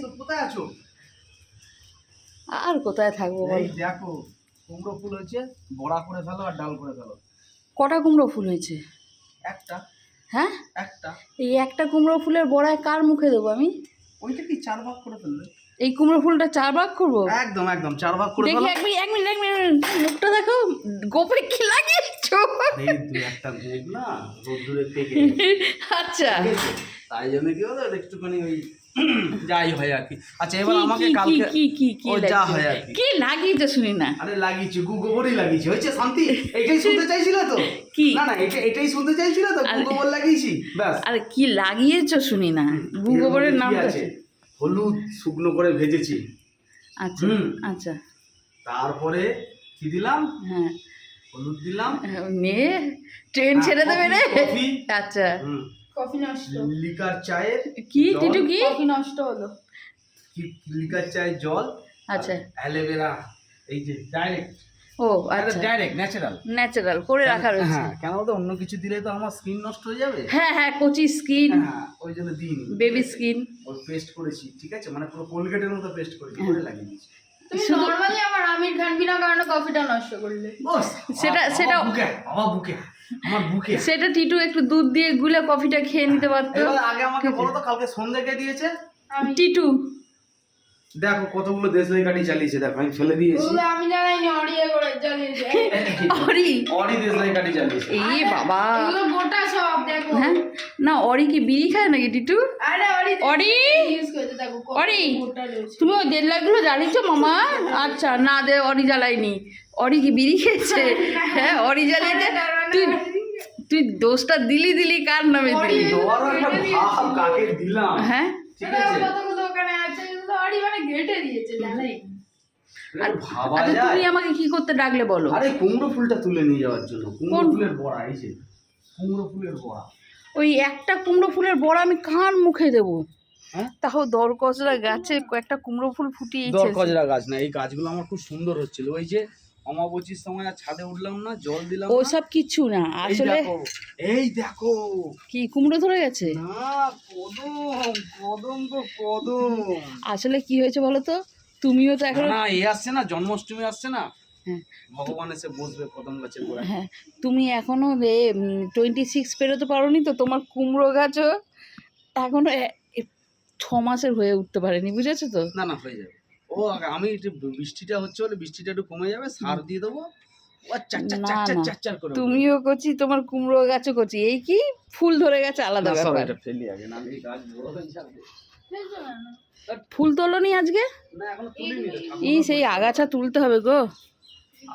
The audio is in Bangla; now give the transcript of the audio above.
এসো কোথায় আছো? আর কোথায় থাকব বল? দেখো কুমড়ো ফুল হয়েছে বড়া করে ফেলো আর ডাল করে ফেলো। কটা কুমড়ো ফুল হয়েছে? একটা। হ্যাঁ? একটা। এই একটা কুমড়ো ফুলের বড়ায় কার মুখে দেবো আমি? ওইটা কি চার ভাগ করে ফেললে? এই কুমড়ো ফুলটা চার ভাগ করব? একদম একদম চার ভাগ করে দেখি এক মিনিট এক মিনিট এক মিনিট মুখটা দেখো গোপরে কি লাগিয়েছো? একটা গোপ না রোদ্দুরে থেকে আচ্ছা। তাই জন্য কি হলো একটুখানি ওই যাই হয় আর কি। আচ্ছা এবার আমাকে কালকে কি কি কি যা হয় আর কি। কি লাগিয়েছো শুনি না। আরে লাগিয়েছি গু গোবরই লাগিয়েছি। হয়েছে শান্তি? এটাই শুনতে চাইছিলে তো? কি? না না এটা এটাই শুনতে চাইছিলে তো? গু গোবর লাগিয়েছি ব্যাস। আরে কি লাগিয়েছো শুনি না? গু গোবরের নাম আছে? হলুদ শুকনো করে ভেজেছি। আচ্ছা। আচ্ছা। তারপরে কি দিলাম? হ্যাঁ। হলুদ দিলাম। মেয়ে ট্রেন হ্যাঁ, ছেড়ে দেবে রে? কফি। আচ্ছা। কফি নষ্ট। লিকার চায়ের কি। টিটু কি? কফি নষ্ট হলো। কি লিকার চায়ের জল? আচ্ছা। অ্যালোভেরা। এই যে ডাইরেক্ট ও আচ্ছা। ডাইরেক্ট ন্যাচারাল ন্যাচারাল করে রাখা রয়েছে। হ্যাঁ কেন তো অন্য কিছু দিলে তো আমার স্কিন নষ্ট হয়ে যাবে? হ্যাঁ হ্যাঁ কচি স্কিন হ্যাঁ ওই জন্য দিইনি। বেবি স্কিন ওই পেস্ট করেছি ঠিক আছে? মানে পুরো কোলগেটের মতো পেস্ট করেছি হ্যাঁ। করে লাগিয়ে দিয়েছি। তুমি শুধু- আমার আমির খান বিনা কারণে কফিটা নষ্ট করলে। সেটা- সেটা- বুকে বুকে আমার বুকে। সেটা টিটু একটু দুধ দিয়ে গুলে কফিটা খেয়ে নিতে পারতো। আগে আমাকে বলো তো কালকে সন্ধ্যে কে দিয়েছে টিটু। দেখো কতগুলো দেশলাই গাড়ি চালিয়েছে দেখো আমি ফেলে দিয়েছি। আমি জানাইনি অডিয়ে করে চালিয়েছে অরি? অরি দেশলাই গাড়ি চালিয়েছে। এই বাবা। এগুলো গোটা হ্যাঁ? না অরি কি বিড়ি খায় নাকি টিটু? অরি অরি? তুমি ওই দেড় লাখগুলো জ্বালিয়েছো মামা? আচ্ছা না দে অরি জ্বালাইনি অরি কি বিড়ি খেয়েছে? হ্যাঁ অরি জ্বালিয়েছে। তুই তুই দোষটা দিলি দিলি কার নামে দিলি? দেওয়ারও একটা ভাব কাকে দিলাম। হ্যাঁ? মানে আচ্ছা তুমি আমাকে কি করতে ডাকলে বলো? আরে কুমড়ো ফুলটা তুলে নিয়ে যাওয়ার জন্য। কুমড়ো ফুলের বড়া এই যে। কুমড়ো ফুলের বড়া। ওই একটা কুমড়ো ফুলের বড়া আমি কার মুখে দেবো? হ্যাঁ? তাও দরকজরা গাছে কয়েকটা কুমড়ো ফুল ফুটিয়েছে দরকজরা গাছ না এই গাছগুলো আমার খুব সুন্দর হচ্ছিল। ওই যে অমাবচির সময় আর ছাদে উঠলাম না জল দিলাম না। ওসব কিচ্ছু না আসলে এই দেখো। কি কুমড়ো ধরে গেছে? না কদম কদম গো কদম। আসলে কি হয়েছে বলো তো? তুমিও তো এখন না এ আসছে না জন্মাষ্টমী আসছে না। ভগবান এসে বসবে কদম গাছের গোড়ায়। হ্যাঁ তুমি এখনও টোয়েন্টি সিক্স পেরোতে পারোনি তো? তোমার কুমড়ো গাছও এখনও এ- এ- ছ মাসের হয়ে উঠতে পারেনি বুঝেছ তো? না না হয়ে যাবে। ও আমি একটু বৃষ্টিটা হচ্ছে বলে বৃষ্টিটা একটু কমে যাবে সার দিয়ে দেবো। তুমিও করছি তোমার কুমড়ো গাছও করছি। এই কি? ফুল ধরে গেছে আলাদা ব্যাপার। এটা ফেলি না হয়ে তোলনি আজকে? না এখনও তুলিনি। রে, ঠাকুর এই সেই আগাছা তুলতে হবে গো।